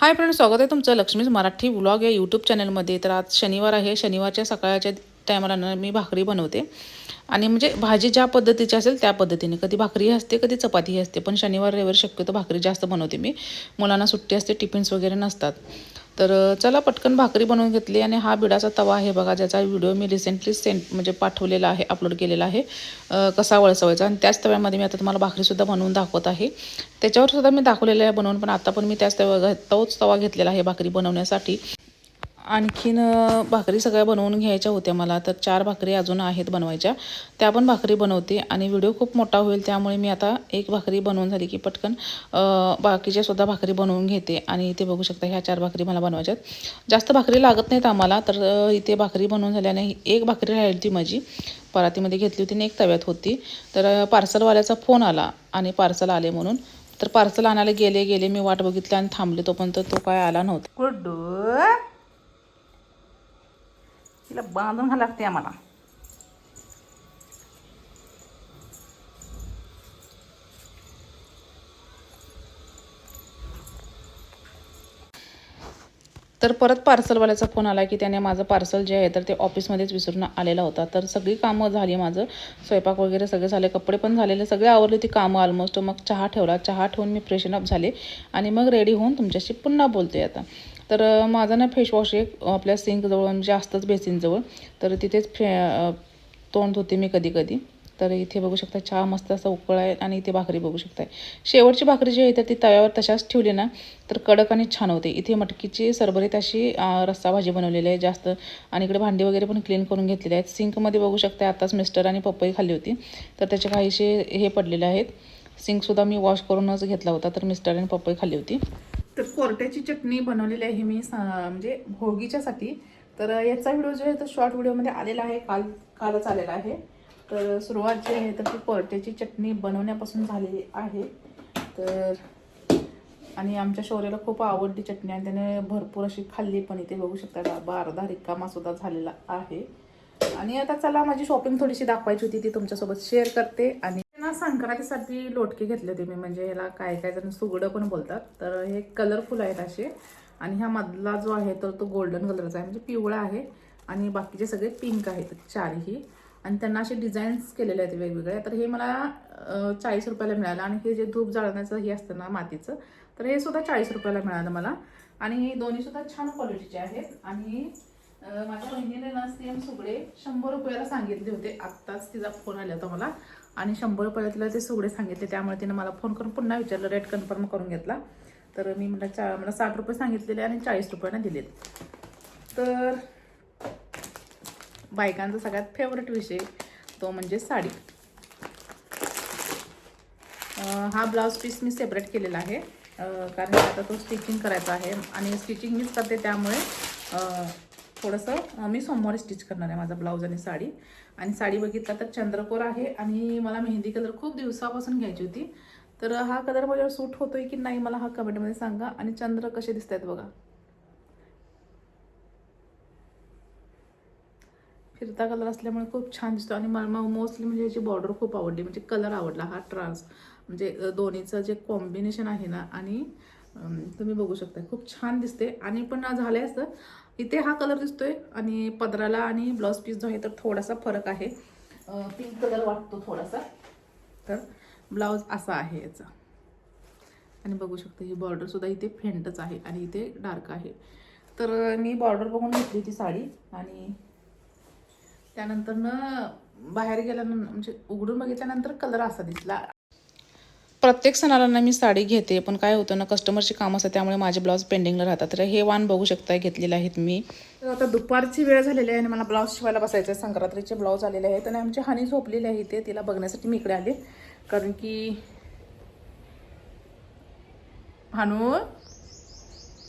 Hi friend स्वागत आहे तुमचं लक्ष्मीज मराठी व्लॉग या यूट्यूब चॅनलमध्ये तर आज शनिवार आहे. शनिवारच्या सकाळच्या टायमाला ना मी भाकरी बनवते. आणि म्हणजे भाजी ज्या पद्धतीची असेल त्या पद्धतीने. कधी भाकरी असते कधी चपातीही असते. पण शनिवार रविवार शक्यतो भाकरी जास्त बनवते मी. मुलांना सुट्टी असते टिफिन्स वगैरे नसतात. तर चला पटकन भाकरी बनवून घेतली आणि हा बिडाचा तवा आहे बघा ज्याचा व्हिडिओ मी रिसेंटली सेंट म्हणजे पाठवलेला आहे अपलोड केलेला आहे. कसा वळसवायचा आणि त्याच तव्यामध्ये मी आता तुम्हाला भाकरीसुद्धा बनवून दाखवत आहे. त्याच्यावर सुद्धा मी दाखवलेलं आहे बनवून पण आता पण मी त्याच तवा तोच तवा घेतलेला आहे भाकरी बनवण्यासाठी. आणखीन भाकरी सगळ्या बनवून घ्यायच्या होत्या मला. तर चार भाकरी अजून आहेत बनवायच्या. त्या पण भाकरी बनवते आणि व्हिडिओ खूप मोठा होईल त्यामुळे मी आता एक भाकरी बनवून झाली की पटकन बाकीच्या सुद्धा भाकरी बनवून घेते आणि इथे बघू शकता ह्या चार भाकरी मला बनवायच्यात जास्त भाकरी लागत नाहीत आम्हाला तर इथे भाकरी बनवून झाल्याने एक भाकरी राहिली होती माझी. परातीमध्ये घेतली होती आणि एक तव्यात होती. तर पार्सलवाल्याचा फोन आला आणि पार्सल आले म्हणून. तर पार्सल आणायला गेले गेले मी वाट बघितली आणि थांबले तोपर्यंत तो काय आला नव्हता. गुड्डू तिला बांधून घाला लागते आम्हाला. तर परत पार्सलवाल्याचा फोन आला की त्याने माझं पार्सल जे आहे तर ते ऑफिसमध्येच विसरून आलेला होता. तर सगळी कामं झाली माझं. स्वयंपाक वगैरे सगळे झाले कपडे पण झालेले सगळे आवरले ती कामं ऑलमोस्ट मग चहा ठेवला. चहा ठेवून मी फ्रेशन अप झाले आणि मग रेडी होऊन तुमच्याशी पुन्हा बोलते आता. तर माझा ना फेसवॉश एक आपल्या सिंकजवळ म्हणजे असतंच बेसिनजवळ तर तिथेच फे तोंड धुते मी कधी कधी. तर इथे बघू शकता चहा मस्त असा उकळ आहे आणि इथे भाकरी बघू शकताय. शेवटची भाकरी जी आहे तर ती तव्यावर तशाच ठेवली ना तर कडक आणि छान होते. इथे मटकीची सरभरीत अशी रस्सा भाजी बनवलेली आहे जास्त. आणि इकडे भांडी वगैरे पण क्लीन करून घेतलेले आहेत. सिंकमध्ये बघू शकता आताच मिस्टर आणि पप्पई खाल्ली होती. तर त्याचे काहीसे हे पडलेले आहेत. सिंकसुद्धा मी वॉश करूनच घेतला होता तर मिस्टर आणि पप्पई खाल्ली होती. तर कोरट्याची चटणी बनवलेली आहे मी सा- म्हणजे भोगीच्यासाठी. तर याचा व्हिडिओ जो आहे तो शॉर्ट व्हिडिओमध्ये आलेला आहे काल कालच आलेला आहे. तर सुरुवात जी आहे तर ती कोरट्याची चटणी बनवण्यापासून झालेली आहे. तर आणि आमच्या शौर्याला खूप आवडली चटणी आणि त्याने भरपूर अशी खाल्ली पण इथे बघू शकता डबा अर्धा रिकामा सुद्धा झालेला आहे. आणि आता चला माझी शॉपिंग थोडीशी दाखवायची होती ती तुमच्यासोबत शेअर करते आणि ना संक्रांतीसाठी लोटके घेतले होते मी. म्हणजे ह्याला काय काय जण सुगडं पण बोलतात. तर हे कलरफुल आहेत असे. आणि ह्या मधला जो आहे तर तो गोल्डन कलरचा आहे. म्हणजे पिवळा आहे आणि बाकीचे सगळे पिंक आहेत चारही. आणि त्यांना असे डिझाईन्स केलेले आहेत वेगवेगळे. तर हे मला चाळीस रुपयाला मिळालं. आणि हे जे धूप जाळण्याचं हे असतं ना मातीचं तर हे सुद्धा चाळीस रुपयाला मिळालं मला. आणि हे दोन्ही सुद्धा छान क्वालिटीचे आहेत. आणि माझ्या बहिणीने ना सेम सुगडे शंभर रुपयाला सांगितले होते. आत्ताच तिचा फोन आला होता मला. आणि शंभर रुपयाला तिला ते सुगडे सांगितले त्यामुळे तिने मला फोन करून पुन्हा विचारलं रेट कन्फर्म करून घेतला. तर मी म्हटलं चा मला साठ रुपये सांगितलेले आणि चाळीस रुपयाने दिलेत. तर बायकांचा सगळ्यात फेवरेट विषय तो म्हणजे साडी. हा ब्लाऊज पीस मी सेपरेट केलेला आहे कारण आता तो स्टिचिंग करायचा आहे आणि स्टिचिंग मीच करते त्यामुळे थोडंसं मी सोमवारी स्टिच करणार आहे माझा ब्लाऊज आणि साडी. आणि साडी बघितला तर चंद्रकोर आहे आणि मला मेहंदी कलर खूप दिवसापासून घ्यायची होती. तर हा कलर माझ्यावर सूट होतोय की नाही मला हा कमेंटमध्ये सांगा. आणि चंद्र कसे दिसत आहेत बघा. फिरता कलर असल्यामुळे खूप छान दिसतो. आणि मला मोस्टली म्हणजे याची बॉर्डर खूप आवडली. म्हणजे कलर आवडला हा ट्रान्स म्हणजे दोन्हीचं जे कॉम्बिनेशन आहे ना आणि तुम्ही बघू शकता खूप छान दिसते. आणि पण झालंय असं इथे हा कलर दिसतोय आणि पदराला आणि ब्लाऊज पीस जो आहे तर थोडासा फरक आहे. पिंक कलर वाटतो थोडासा. तर ब्लाऊज असा आहे याचा. आणि बघू शकता ही बॉर्डर सुद्धा इथे फेंटच आहे आणि इथे डार्क आहे. तर मी बॉर्डर बघून घेतली ती साडी आणि त्यानंतर न बाहेर गेल्यानंतर म्हणजे उघडून बघितल्यानंतर कलर असा दिसला. प्रत्येक सणाला मी साडी घेते पण काय होतं ना कस्टमरची काम असतं त्यामुळे माझे ब्लाऊज पेंडिंगला राहतात. तर हे वाण बघू शकता घेतलेले आहेत मी. तर आता दुपारची वेळ झालेली आहे आणि मला ब्लाऊज शिवायला बसायचं आहे संक्रांतीचे ब्लाऊज आलेले आहेत आणि आमची हानी झोपलेली आहे इथे. तिला बघण्यासाठी मी इकडे आले. कारण की हानू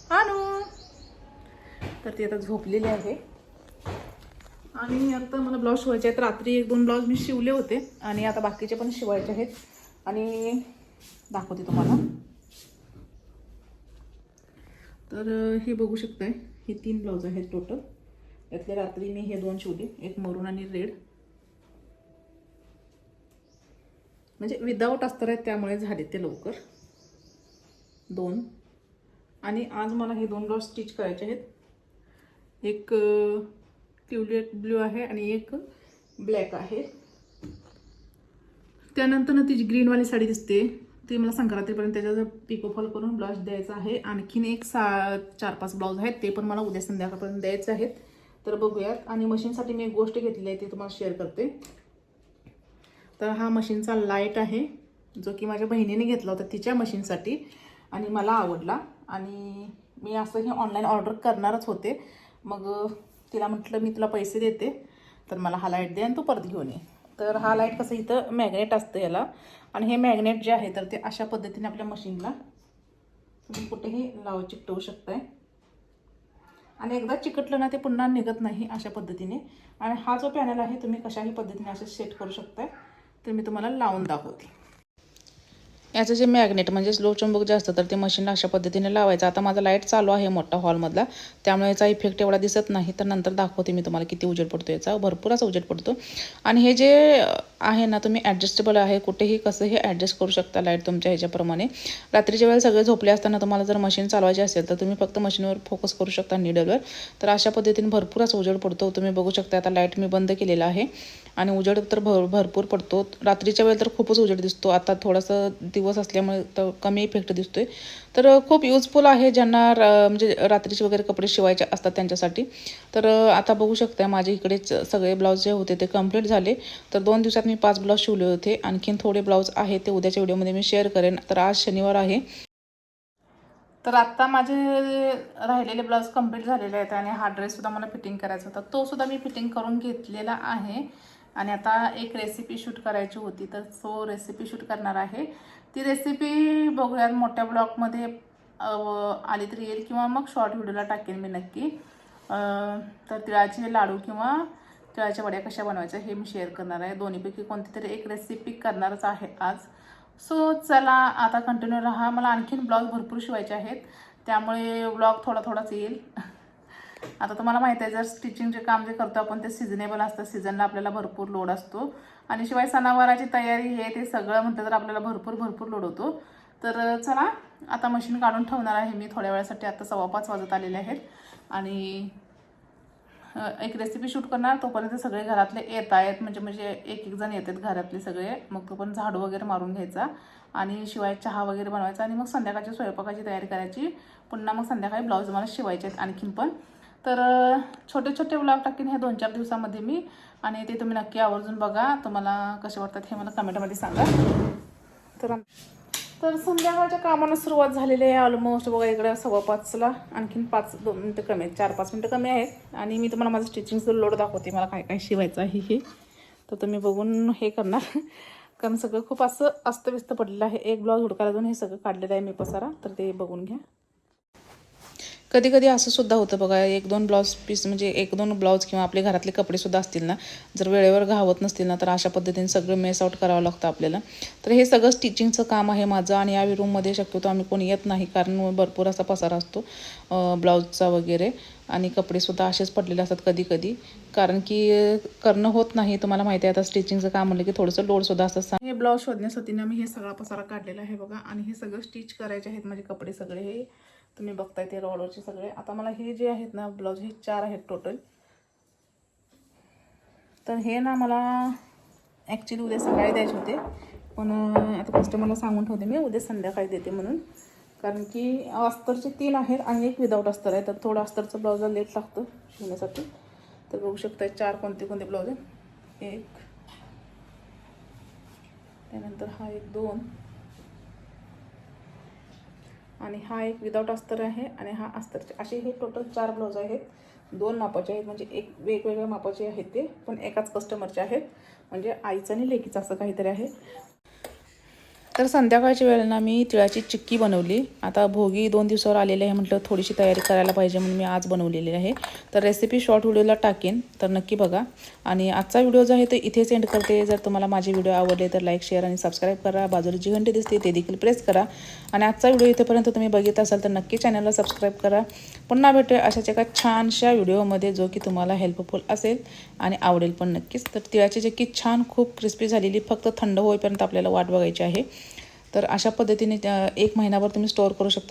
हानू. तर ती आता झोपलेली आहे. आणि आता मला ब्लाऊज शिवायचे आहेत. रात्री एक दोन ब्लाऊज मी शिवले होते आणि आता बाकीचे पण शिवायचे आहेत. आणि दाखवते तुम्हाला. तर हे बघू शकताय हे तीन ब्लाऊज आहेत टोटल यातले रात्री मी हे दोन शिवले एक मरून आणि रेड म्हणजे विदाऊट अस्तर आहेत त्यामुळे झाले ते लवकर. दोन. आणि आज मला हे दोन ब्लाऊज स्टिच करायचे आहेत. एक ट्युलेट ब्ल्यू आहे आणि एक ब्लॅक आहे. त्यानंतर ना ती ग्रीनवाली साडी दिसते ती मला संक्रांतीपर्यंत त्याच्याजवळ पिकोफॉल करून ब्लाऊज द्यायचा आहे आणखीन एक सा चार पाच ब्लाऊज आहेत ते पण मला उद्या संध्याकाळपर्यंत द्यायचे आहेत. तर बघूयात. आणि मशीनसाठी मी एक गोष्ट घेतली आहे ती तुम्हाला शेअर करते. तर हा मशीनचा लाइट आहे जो की माझ्या बहिणीने घेतला होता तिच्या मशीनसाठी आणि मला आवडला. आणि मी असं हे ऑनलाईन ऑर्डर करणारच होते. मग तिला म्हटलं मी तुला पैसे देते तर मला हा लाइट दे आणि तू परत घेऊन ये. तर हा लाइट कसं इथं मॅग्नेट असतं याला. आणि हे मॅग्नेट जे आहे तर ते अशा पद्धतीने आपल्या मशीनला तुम्ही कुठेही लावू चिकटवू शकताय. आणि एकदा चिकटलं ना ते पुन्हा निघत नाही अशा पद्धतीने. आणि हा जो पॅनल आहे तुम्ही कशाही पद्धतीने असे सेट करू शकताय तर मी तुम्हाला लावून दाखवते. याचं जे मॅग्नेट म्हणजे स्लो चुंबक जे असतं तर ते मशीनला अशा पद्धतीने लावायचं. आता माझा लाइट चालू आहे मोठा हॉलमधला त्यामुळे याचा इफेक्ट एवढा दिसत नाही. तर नंतर दाखवते मी तुम्हाला किती उजेड पडतो याचा. भरपूर असा उजेड पडतो. आणि हे जे आहे ना तुम्ही ॲडजस्टेबल आहे. कुठेही कसंही ॲडजस्ट करू शकता लाइट तुमच्या ह्याच्याप्रमाणे. रात्रीच्या वेळेला सगळे झोपले असताना तुम्हाला जर मशीन चालवायची असेल तर तुम्ही फक्त मशीनवर फोकस करू शकता निडलवर तर अशा पद्धतीने भरपूर असा उजेड पडतो. तुम्ही बघू शकता आता लाइट मी बंद केलेला आहे. आणि उजेड तर भर भरपूर पडतो. रात्रीच्या वेळेला तर खूपच उजेड दिसतो. आता थोडंसं दिवस असल्यामुळे तर कमी इफेक्ट दिसतो आहे तर खूप युजफुल आहे ज्यांना म्हणजे रात्रीचे वगैरे कपडे शिवायचे असतात त्यांच्यासाठी. तर आता बघू शकता माझे इकडेच सगळे ब्लाऊज जे होते ते कंप्लीट झाले. तर दोन दिवसात मी पाच ब्लाऊज शिवले होते. आणखीन थोडे ब्लाऊज आहेत ते उद्याच्या व्हिडिओमध्ये मी शेअर करेन. तर आज शनिवार आहे. तर आत्ता माझे राहिलेले ब्लाऊज कंप्लीट झालेले आहेत आणि हा ड्रेससुद्धा मला फिटिंग करायचा होता. तोसुद्धा मी फिटिंग करून घेतलेला आहे. आणि आता एक रेसिपी शूट करायची होती तर तो रेसिपी शूट करणार आहे. ती रेसिपी बघूयात मोठ्या ब्लॉगमध्ये आली तरी येईल किंवा मग शॉर्ट व्हिडिओला टाकेन मी नक्की. तर तिळाचे लाडू किंवा तिळाच्या वड्या कशा बनवायच्या हे मी शेअर करणार आहे. दोन्हीपैकी कोणती तरी एक रेसिपी करणारच आहे आज. सो चला आता कंटिन्यू राहा. मला आणखीन ब्लॉग भरपूर शिवायचे आहेत. त्यामुळे ब्लॉग थोडा थोडाच येईल. आता तुम्हाला माहिती आहे जर स्टिचिंगचे काम जे करतो आपण ते सिजनेबल असतं सीझनला आपल्याला भरपूर लोड असतो. आणि शिवाय सणावाराची तयारी हे ते सगळं म्हटलं तर आपल्याला भरपूर भरपूर लोड होतो. तर चला आता मशीन काढून ठेवणार आहे मी. थोड्या वेळासाठी आता सव्वा पाच वाजत आलेले आहेत. आणि एक रेसिपी शूट करणार. तोपर्यंत सगळे घरातले येत आहेत. म्हणजे म्हणजे एक एक जण येतात घरातले सगळे. मग तो पण झाडू वगैरे मारून घ्यायचा. आणि शिवाय चहा वगैरे बनवायचा. आणि मग संध्याकाळची स्वयंपाकाची तयारी करायची. पुन्हा मग संध्याकाळी ब्लाऊज मला शिवायचे आहेत आणखीन पण. तर छोटे छोटे ब्लॉग टाकीन ह्या दोन चार दिवसामध्ये मी. आणि ते तुम्ही नक्की आवर्जून बघा. तुम्हाला कसे वाटतात हे मला कमेंटमध्ये सांगा. तर तर संध्याकाळच्या कामाला सुरुवात झालेली आहे ऑलमोस्ट बघा इकडे सव्वा पाचला आणखीन पाच दोन मिनटं कमी आहेत. चार पाच मिनटं कमी आहेत. आणि मी तुम्हाला माझं स्टिचिंगचं लोड दाखवते. मला काय काय शिवायचं आहे हे. तर तुम्ही बघून हे करणार. कारण सगळं खूप असं अस्तव्यस्त पडलेलं आहे. एक ब्लाऊज हुडकायला जाऊन हे सगळं काढलेलं आहे मी पसारा. तर ते बघून घ्या. कधी कधी असं सुद्धा होतं बघा एक दोन ब्लाऊज पीस म्हणजे एक दोन ब्लाऊज किंवा आपले घरातले कपडे सुद्धा असतील ना जर वेळेवर घावत नसतील ना तर अशा पद्धतीने सगळं मेस आउट करावं लागतं आपल्याला. तर हे सगळं स्टिचिंगचं काम आहे माझं आणि या रूममध्ये शक्यतो आम्ही कोणी येत नाही कारण भरपूर असा पसारा असतो ब्लाऊजचा वगैरे आणि कपडेसुद्धा असेच पडलेले असतात कधी कधी कारण की करणं होत नाही तुम्हाला माहिती आहे आता स्टिचिंगचं काम म्हणलं की थोडंसं लोडसुद्धा असतं हे ब्लाऊज शोधण्यासाठी ना मी हे सगळा पसारा काढलेला आहे बघा आणि हे सगळं स्टिच करायचे आहेत माझे कपडे सगळे हे तुम्ही बघताय ते रॉडवरचे सगळे. आता मला हे जे आहेत ना ब्लाऊज हे चार आहेत टोटल तर हे ना मला ॲक्च्युली उद्या सकाळी द्यायचे होते. पण आता कस्टमरला सांगून ठेवते मी उद्या संध्याकाळी देते म्हणून. कारण की अस्तरचे तीन आहेत आणि एक विदाऊट अस्तर आहे. तर थोडं अस्तरचं ब्लाऊजला लेट लागतं शिवण्यासाठी. तर बघू शकता चार कोणते कोणते ब्लाऊज आहेत. एक त्यानंतर हा एक दोन. आणि हा एक विदाऊट अस्तर आहे आणि हा अस्तरचे असे हे टोटल चार ब्लाऊज आहेत. दोन मापाचे आहेत म्हणजे एक वेगवेगळ्या मापाचे आहेत ते पण एकाच कस्टमरचे आहेत. म्हणजे आईचं आणि लेकीचं असं काहीतरी आहे. तर संध्याकाळच्या वेळेला मी तिळाची चिक्की बनवली. आता भोगी दोन दिवसावर आलेली आहे म्हटलं थोडीशी तयारी करायला पाहिजे म्हणून मी आज बनवलेली आहे. तर रेसिपी शॉर्ट व्हिडिओला टाकेन. तर नक्की बघा. आणि आजचा व्हिडिओ जो आहे तो इथेच एंड करते. जर तुम्हाला माझे व्हिडिओ आवडले तर लाईक शेअर आणि सबस्क्राईब करा. बाजूला जी घंटी दिसते ते देखील प्रेस करा. आणि आजचा व्हिडिओ इथेपर्यंत तुम्ही बघित असाल तर नक्की चॅनलला सबस्क्राईब करा. पुन्हा भेटूया अशाच एका छानशा व्हिडिओमध्ये जो की तुम्हाला हेल्पफुल असेल आणि आवडेल पण नक्कीच. तर तिळाची चिक्की छान खूप क्रिस्पी झालेली फक्त थंड होईपर्यंत आपल्याला वाट बघायची आहे. तर अशा पद्धतीने त्या- एक महिनाभर तुम्ही स्टोअर करू शकता.